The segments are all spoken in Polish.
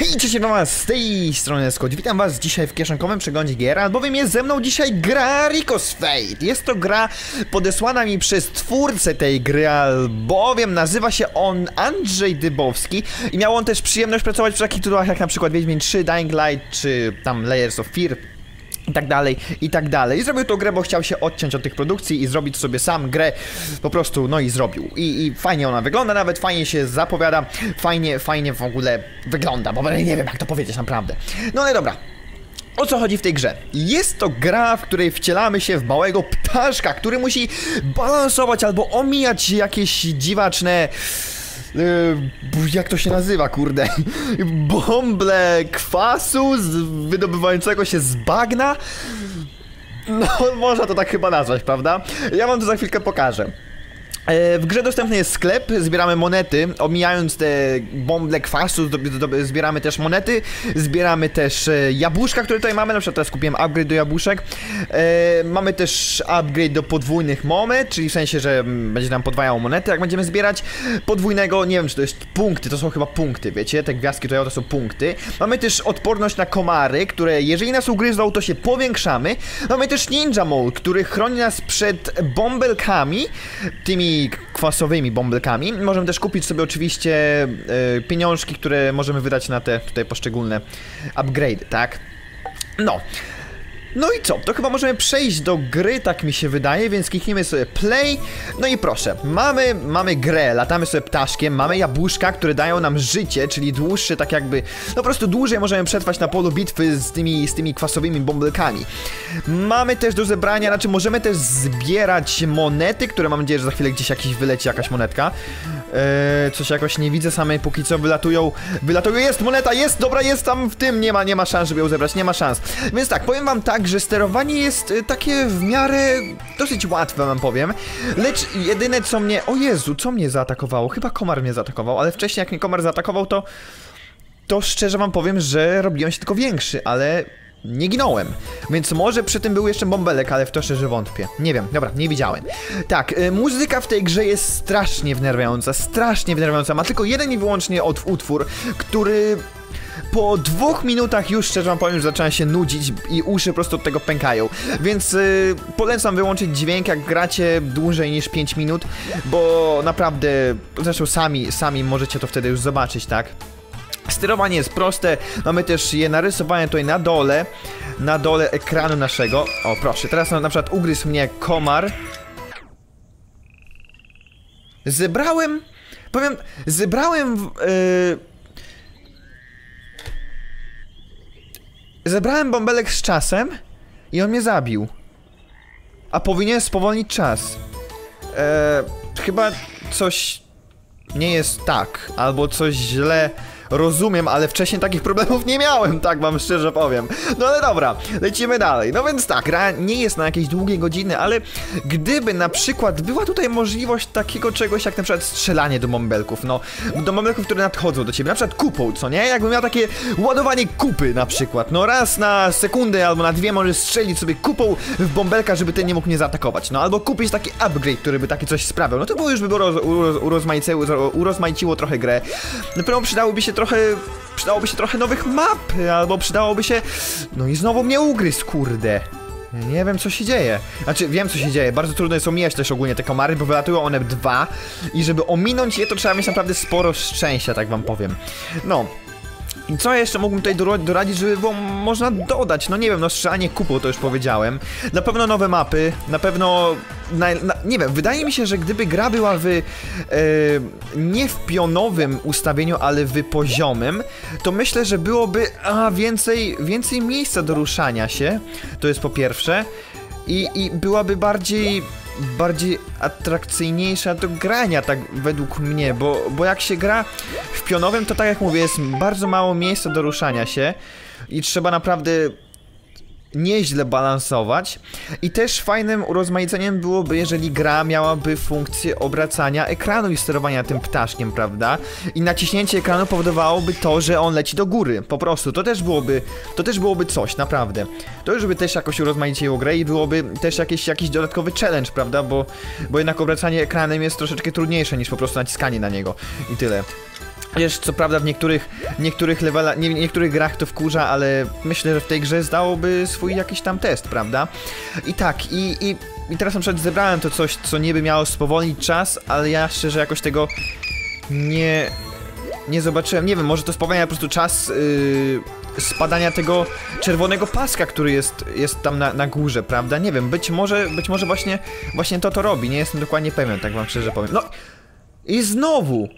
Hej, cześć wam z tej strony Scott. Witam was dzisiaj w kieszonkowym przeglądzie gier, albowiem jest ze mną dzisiaj gra Ricos Fate. Jest to gra podesłana mi przez twórcę tej gry, albowiem nazywa się on Andrzej Dybowski i miał on też przyjemność pracować przy takich tytułach jak na przykład Wiedźmin 3, Dying Light czy tam Layers of Fear i tak dalej, i tak dalej. I zrobił tą grę, bo chciał się odciąć od tych produkcji i zrobić sobie sam grę, po prostu, no i zrobił. I, i fajnie ona wygląda, nawet fajnie się zapowiada, fajnie, fajnie w ogóle wygląda, bo nie wiem jak to powiedzieć naprawdę. No ale dobra, o co chodzi w tej grze? Jest to gra, w której wcielamy się w małego ptaszka, który musi balansować albo omijać jakieś dziwaczne... Yy, jak to się nazywa, kurde? Bąble kwasu wydobywającego się z bagna? No, można to tak chyba nazwać, prawda? Ja wam to za chwilkę pokażę. E, w grze dostępny jest sklep, zbieramy monety, omijając te bąble kwasu, zbieramy też monety, zbieramy też e, jabłuszka, które tutaj mamy, na przykład teraz kupiłem upgrade do jabłuszek. E, mamy też upgrade do podwójnych monet, czyli w sensie, że mm, będzie nam podwajało monety, jak będziemy zbierać. Podwójnego, nie wiem czy to jest punkty, to są chyba punkty, wiecie, te gwiazdki tutaj to są punkty. Mamy też odporność na komary, które jeżeli nas ugryzą, to się powiększamy. Mamy też ninja mode, który chroni nas przed bąbelkami, tymi kwasowymi bąbelkami. Możemy też kupić sobie oczywiście y, pieniążki, które możemy wydać na te tutaj poszczególne upgrade, tak? No. No i co? To chyba możemy przejść do gry, tak mi się wydaje, więc klikniemy sobie play. No i proszę, mamy, mamy grę, latamy sobie ptaszkiem, mamy jabłuszka, które dają nam życie, czyli dłuższe, tak jakby, no po prostu dłużej możemy przetrwać na polu bitwy z tymi, z tymi kwasowymi bąbelkami. Mamy też do zebrania, znaczy możemy też zbierać monety, które mam nadzieję, że za chwilę gdzieś jakiś wyleci jakaś monetka. Eee, coś jakoś nie widzę samej, póki co wylatują, wylatują, jest moneta, jest, dobra, jest tam w tym, nie ma, nie ma szans, żeby ją zebrać, nie ma szans. Więc tak, powiem wam tak, że sterowanie jest y, takie w miarę dosyć łatwe, wam powiem. Lecz jedyne co mnie... O Jezu, co mnie zaatakowało? Chyba komar mnie zaatakował, ale wcześniej jak mnie komar zaatakował, to... To szczerze wam powiem, że robiłem się tylko większy, ale nie ginąłem. Więc może przy tym był jeszcze bąbelek, ale w to szczerze wątpię. Nie wiem, dobra, nie widziałem. Tak, y, muzyka w tej grze jest strasznie wnerwiająca, strasznie wnerwiająca. Ma tylko jeden i wyłącznie utwór, który po dwóch minutach już szczerze wam powiem, że zacząłem się nudzić i uszy po prostu od tego pękają. Więc yy, polecam wyłączyć dźwięk, jak gracie dłużej niż 5 minut, bo naprawdę, zresztą sami, sami możecie to wtedy już zobaczyć, tak? Sterowanie jest proste, mamy też je narysowane tutaj na dole, na dole ekranu naszego. O, proszę, teraz na, na przykład ugryzł mnie komar. Zebrałem, powiem, zebrałem, yy, Zebrałem bąbelek z czasem i on mnie zabił. A powinien spowolnić czas. Eee, chyba coś nie jest tak, albo coś źle rozumiem, ale wcześniej takich problemów nie miałem, tak wam szczerze powiem. No ale dobra, lecimy dalej. No więc tak, gra nie jest na jakieś długie godziny, ale gdyby na przykład była tutaj możliwość takiego czegoś jak na przykład strzelanie do bąbelków, no, do bąbelków, które nadchodzą do ciebie, na przykład kupą, co nie? Jakbym miał takie ładowanie kupy na przykład, no raz na sekundę albo na dwie możesz strzelić sobie kupą w bąbelka, żeby ten nie mógł mnie zaatakować, no albo kupić taki upgrade, który by takie coś sprawiał, no to było już by roz, uroz, urozmaiciło, urozmaiciło trochę grę. Na pewno przydałoby się trochę, przydałoby się trochę nowych map, albo przydałoby się, no i znowu mnie ugryzł, kurde. Nie wiem co się dzieje. Znaczy wiem co się dzieje. Bardzo trudno jest omijać też ogólnie te komary, bo wylatują one dwa i żeby ominąć je to trzeba mieć naprawdę sporo szczęścia, tak wam powiem. No, i co jeszcze mógłbym tutaj doradzić, żeby było można dodać? No nie wiem, no strzelanie kupą to już powiedziałem. Na pewno nowe mapy, na pewno... Na, na, nie wiem, wydaje mi się, że gdyby gra była w... E, nie w pionowym ustawieniu, ale w poziomym, to myślę, że byłoby a, więcej, więcej miejsca do ruszania się. To jest po pierwsze. I, i byłaby bardziej bardziej atrakcyjniejsza do grania, tak według mnie, bo, bo jak się gra w pionowym, to tak jak mówię, jest bardzo mało miejsca do ruszania się i trzeba naprawdę nieźle balansować. I też fajnym urozmaiceniem byłoby, jeżeli gra miałaby funkcję obracania ekranu i sterowania tym ptaszkiem, prawda? I naciśnięcie ekranu powodowałoby to, że on leci do góry. Po prostu. To też byłoby, to też byłoby coś, naprawdę. To już by też jakoś urozmaiciło grę i byłoby też jakiś, dodatkowy challenge, prawda? Bo, bo jednak obracanie ekranem jest troszeczkę trudniejsze niż po prostu naciskanie na niego. I tyle. Wiesz, co prawda w niektórych, niektórych nie, niektórych grach to wkurza, ale myślę, że w tej grze zdałoby swój jakiś tam test, prawda? I tak, i, i, i teraz na przykład zebrałem to coś, co niby miało spowolnić czas, ale ja szczerze jakoś tego nie, nie zobaczyłem. Nie wiem, może to spowalnia po prostu czas yy, spadania tego czerwonego paska, który jest, jest tam na, na górze, prawda? Nie wiem, być może, być może właśnie, właśnie to to robi, nie jestem dokładnie pewien, tak wam szczerze powiem. No i znowu!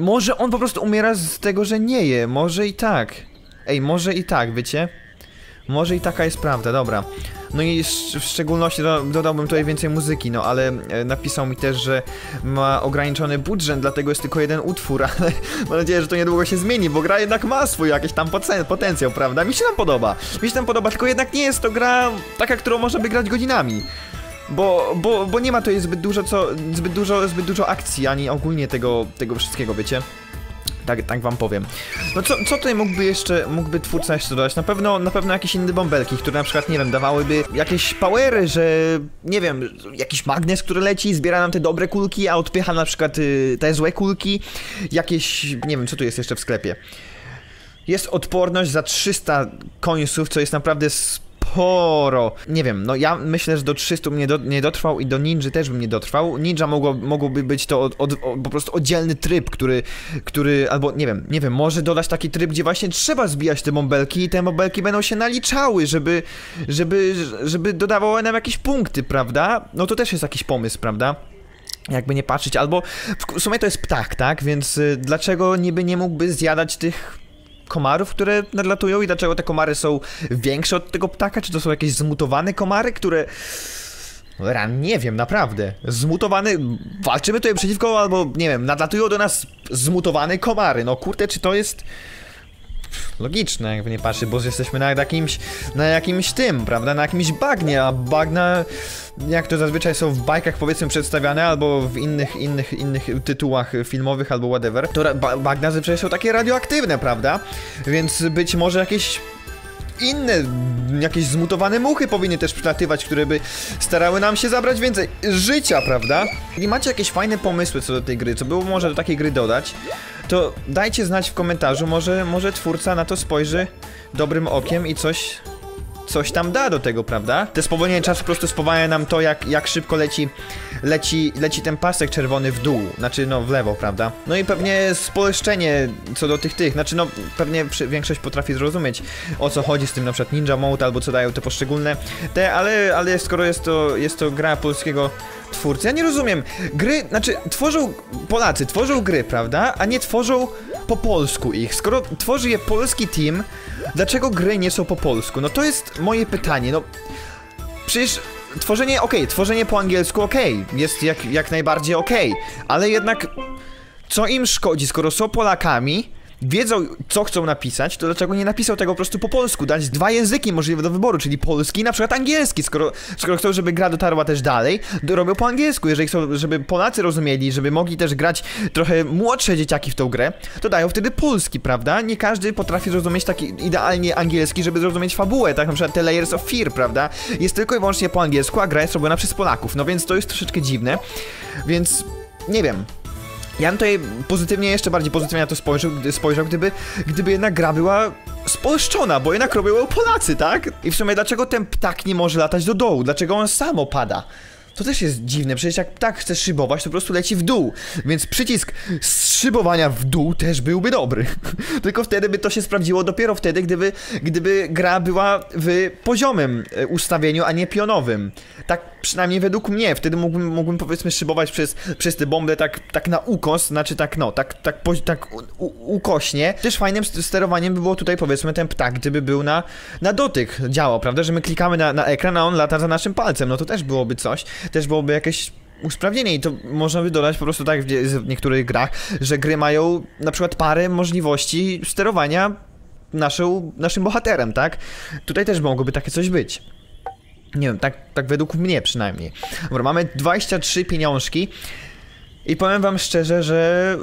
Może on po prostu umiera z tego, że nie je, może i tak. Ej, może i tak, wiecie? Może i taka jest prawda, dobra. No i w szczególności do, dodałbym tutaj więcej muzyki, no ale e, napisał mi też, że ma ograniczony budżet, dlatego jest tylko jeden utwór, ale mam nadzieję, że to niedługo się zmieni, bo gra jednak ma swój jakiś tam potencjał, prawda? Mi się tam podoba, mi się tam podoba, tylko jednak nie jest to gra taka, którą można by grać godzinami. Bo, bo, bo nie ma tutaj zbyt dużo co, zbyt dużo, zbyt dużo akcji, ani ogólnie tego, tego wszystkiego, wiecie? Tak, tak wam powiem. No co, co tutaj mógłby jeszcze, mógłby twórca jeszcze dodać? Na pewno, na pewno jakieś inne bąbelki, które na przykład, nie wiem, dawałyby jakieś powery, że, nie wiem, jakiś magnes, który leci, zbiera nam te dobre kulki, a odpycha na przykład y, te złe kulki. Jakieś, nie wiem, co tu jest jeszcze w sklepie. Jest odporność za 300 końców, co jest naprawdę sporo. Nie wiem, no ja myślę, że do 300 bym nie, do, nie dotrwał i do Ninja też bym nie dotrwał. Ninja mogło, mogłoby być to od, od, od, po prostu oddzielny tryb, który, który, albo nie wiem, nie wiem, może dodać taki tryb, gdzie właśnie trzeba zbijać te bąbelki i te bąbelki będą się naliczały, żeby, żeby, żeby dodawały nam jakieś punkty, prawda? No to też jest jakiś pomysł, prawda? jakby nie patrzeć, albo w sumie to jest ptak, tak? Więc y, dlaczego niby nie mógłby zjadać tych komarów, które nadlatują i dlaczego te komary są większe od tego ptaka? Czy to są jakieś zmutowane komary, które... Ja nie wiem, naprawdę. Zmutowany... Walczymy tutaj przeciwko, albo nie wiem, nadlatują do nas zmutowane komary. No kurde, czy to jest logiczne, jakby nie patrzy, bo jesteśmy na jakimś, na jakimś tym, prawda, na jakimś bagnie, a bagna, jak to zazwyczaj są w bajkach powiedzmy przedstawiane, albo w innych, innych, innych tytułach filmowych, albo whatever, to bagna zazwyczaj są takie radioaktywne, prawda, więc być może jakieś inne, jakieś zmutowane muchy powinny też przylatywać, które by starały nam się zabrać więcej życia, prawda? Jeśli macie jakieś fajne pomysły co do tej gry, co było może do takiej gry dodać, to dajcie znać w komentarzu, może, może twórca na to spojrzy dobrym okiem i coś coś tam da do tego, prawda? Te spowolnienie czasu po prostu spowalnia nam to, jak, jak szybko leci, leci, leci ten pasek czerwony w dół, znaczy no w lewo, prawda? No i pewnie spolszczenie co do tych tych, znaczy no pewnie większość potrafi zrozumieć o co chodzi z tym na przykład Ninja Mode albo co dają te poszczególne te, ale, ale skoro jest to, jest to gra polskiego twórcy, ja nie rozumiem, gry, znaczy tworzą Polacy, tworzą gry, prawda? A nie tworzą po polsku ich. Skoro tworzy je polski team, dlaczego gry nie są po polsku? No to jest moje pytanie, no... Przecież tworzenie, okej, okay, tworzenie po angielsku, okej, okay, jest jak, jak najbardziej okej, okay, ale jednak co im szkodzi, skoro są Polakami, wiedzą, co chcą napisać, to dlaczego nie napisał tego po prostu po polsku? Dać dwa języki możliwe do wyboru, czyli polski i na przykład angielski. Skoro, skoro chcą, żeby gra dotarła też dalej, to robią po angielsku. Jeżeli chcą, żeby Polacy rozumieli, żeby mogli też grać trochę młodsze dzieciaki w tą grę, to dają wtedy polski, prawda? Nie każdy potrafi zrozumieć taki idealnie angielski, żeby zrozumieć fabułę, tak na przykład te Layers of Fear, prawda? Jest tylko i wyłącznie po angielsku, a gra jest robiona przez Polaków, no więc to jest troszeczkę dziwne, więc nie wiem, ja bym tutaj pozytywnie, jeszcze bardziej pozytywnie na to spojrzał, spojrzał gdyby, gdyby jednak gra była spolszczona, bo jednak robią Polacy, tak? I w sumie dlaczego ten ptak nie może latać do dołu? Dlaczego on sam opada? To też jest dziwne, przecież jak ptak chce szybować, to po prostu leci w dół. Więc przycisk szybowania w dół też byłby dobry. Tylko wtedy by to się sprawdziło dopiero wtedy, gdyby, gdyby gra była w poziomym e, ustawieniu, a nie pionowym. Tak przynajmniej według mnie. Wtedy mógłbym, mógłbym powiedzmy szybować przez, przez tę bombę tak, tak na ukos, znaczy tak no, tak, tak, tak u, ukośnie. Też fajnym sterowaniem by było tutaj powiedzmy ten ptak, gdyby był na, na dotyk działał, prawda? Że my klikamy na, na ekran, a on lata za naszym palcem. No to też byłoby coś też byłoby jakieś usprawnienie i to można by dodać po prostu tak w, niektórych grach, że gry mają na przykład parę możliwości sterowania naszą, naszym bohaterem, tak? Tutaj też mogłoby takie coś być. Nie wiem, tak, tak według mnie przynajmniej. Dobra, mamy 23 pieniążki. I powiem wam szczerze, że,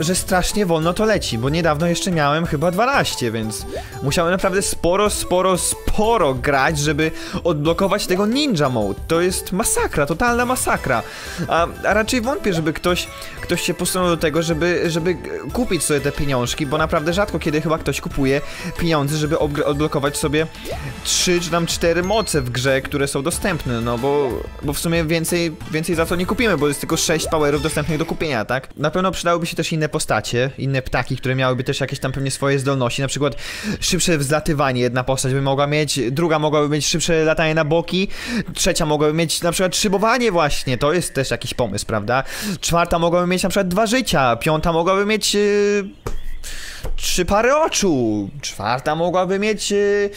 że strasznie wolno to leci, bo niedawno jeszcze miałem chyba 12, więc musiałem naprawdę sporo, sporo, sporo grać, żeby odblokować tego ninja mode. To jest masakra, totalna masakra. A, a raczej wątpię, żeby ktoś, ktoś się posunął do tego, żeby, żeby kupić sobie te pieniążki, bo naprawdę rzadko kiedy chyba ktoś kupuje pieniądze, żeby odblokować sobie 3 czy tam 4 moce w grze, które są dostępne, no bo, bo w sumie więcej, więcej za to nie kupimy, bo jest tylko 6 powerów dostępnych dostępnych do kupienia, tak? Na pewno przydałyby się też inne postacie, inne ptaki, które miałyby też jakieś tam pewnie swoje zdolności, na przykład szybsze wzlatywanie jedna postać by mogła mieć, druga mogłaby mieć szybsze latanie na boki, trzecia mogłaby mieć na przykład szybowanie właśnie, to jest też jakiś pomysł, prawda? Czwarta mogłaby mieć na przykład dwa życia, piąta mogłaby mieć... Yy, trzy pary oczu, czwarta mogłaby mieć... Yy,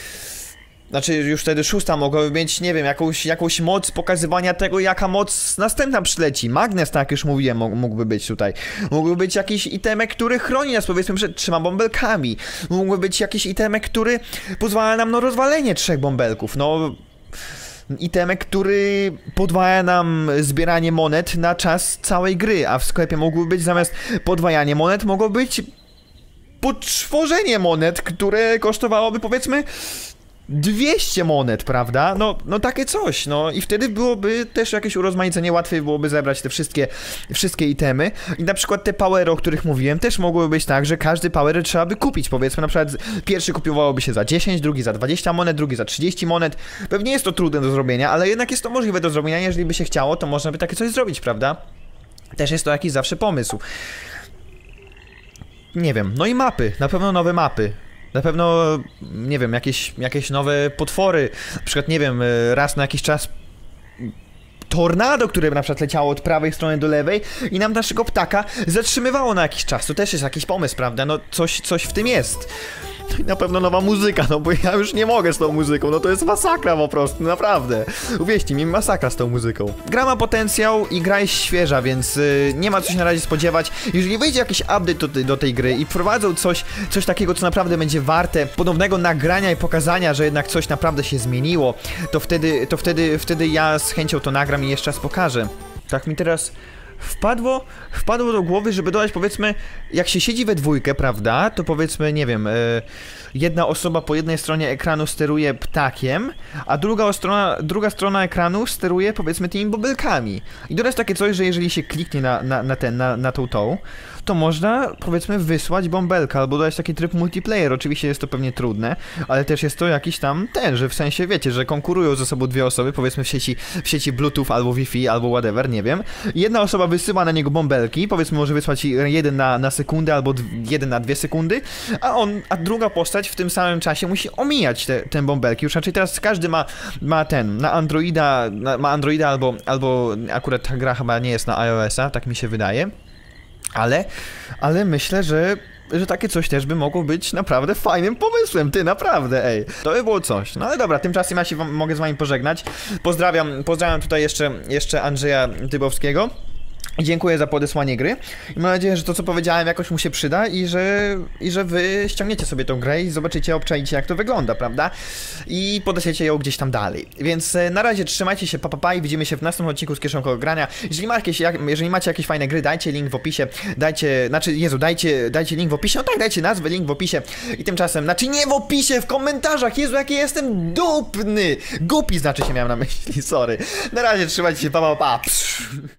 znaczy już wtedy szósta mogłaby mieć, nie wiem, jakąś, jakąś moc pokazywania tego, jaka moc następna przyleci. Magnes, tak już mówiłem, mógłby być tutaj. Mógłby być jakiś itemek, który chroni nas, powiedzmy, przed trzema bąbelkami. Mógłby być jakiś itemek, który pozwala nam na rozwalenie trzech bąbelków. No, itemek, który podwaja nam zbieranie monet na czas całej gry, a w sklepie mógłby być zamiast podwajanie monet, mogło być potworzenie monet, które kosztowałoby powiedzmy 200 monet, prawda? No, no takie coś, no i wtedy byłoby też jakieś urozmaicenie, łatwiej byłoby zebrać te wszystkie, wszystkie itemy i na przykład te powery, o których mówiłem, też mogłyby być tak, że każdy power trzeba by kupić, powiedzmy na przykład pierwszy kupowałoby się za 10, drugi za 20 monet, drugi za 30 monet, pewnie jest to trudne do zrobienia, ale jednak jest to możliwe do zrobienia, jeżeli by się chciało, to można by takie coś zrobić, prawda? Też jest to jakiś zawsze pomysł. Nie wiem, no i mapy, na pewno nowe mapy. Na pewno, nie wiem, jakieś, jakieś nowe potwory. Na przykład, nie wiem, raz na jakiś czas tornado, które na przykład leciało od prawej strony do lewej i nam naszego ptaka zatrzymywało na jakiś czas. To też jest jakiś pomysł, prawda? No coś, coś w tym jest. Na pewno nowa muzyka, no bo ja już nie mogę z tą muzyką, no to jest masakra po prostu, naprawdę. Uwierzcie mi, masakra z tą muzyką. Gra ma potencjał i gra jest świeża, więc yy, nie ma co się na razie spodziewać. Jeżeli wyjdzie jakiś update do, do tej gry i wprowadzą coś, coś takiego, co naprawdę będzie warte ponownego nagrania i pokazania, że jednak coś naprawdę się zmieniło, to wtedy, to wtedy, wtedy ja z chęcią to nagram i jeszcze raz pokażę. Tak mi teraz wpadło, wpadło do głowy, żeby dodać powiedzmy, jak się siedzi we dwójkę, prawda, to powiedzmy, nie wiem, yy, jedna osoba po jednej stronie ekranu steruje ptakiem, a druga strona, druga strona ekranu steruje powiedzmy tymi bobelkami. I dodać takie coś, że jeżeli się kliknie na, na, na ten, na, na tą tą, to można, powiedzmy, wysłać bąbelka albo dodać taki tryb multiplayer. Oczywiście jest to pewnie trudne, ale też jest to jakiś tam ten, że w sensie, wiecie, że konkurują ze sobą dwie osoby, powiedzmy w sieci, w sieci Bluetooth albo Wi-Fi albo whatever, nie wiem. Jedna osoba wysyła na niego bąbelki, powiedzmy może wysłać jeden na, na sekundę albo jeden na dwie sekundy, a on, a druga postać w tym samym czasie musi omijać te, te bąbelki. Już raczej teraz każdy ma, ma ten, na Androida, na, ma Androida albo, albo akurat ta gra chyba nie jest na iOS-a, tak mi się wydaje. Ale, ale myślę, że że takie coś też by mogło być naprawdę fajnym pomysłem, ty, naprawdę, ej. To by było coś. No ale dobra, tymczasem ja się mogę z wami pożegnać. Pozdrawiam, pozdrawiam tutaj jeszcze, jeszcze Andrzeja Tybowskiego. Dziękuję za podesłanie gry i mam nadzieję, że to co powiedziałem jakoś mu się przyda i że, i że wy ściągniecie sobie tą grę i zobaczycie, obczajcie jak to wygląda, prawda? I podesiecie ją gdzieś tam dalej. Więc e, na razie trzymajcie się, pa, pa, pa i widzimy się w następnym odcinku z Kieszonkowo Grania. Jeżeli, jeżeli macie jakieś fajne gry, dajcie link w opisie, dajcie, znaczy, Jezu, dajcie, dajcie link w opisie, no tak, dajcie nazwę, link w opisie i tymczasem, znaczy nie w opisie, w komentarzach, Jezu, jaki jestem dupny! Gupi znaczy się miałem na myśli, sorry. Na razie trzymajcie się, pa, pa, pa.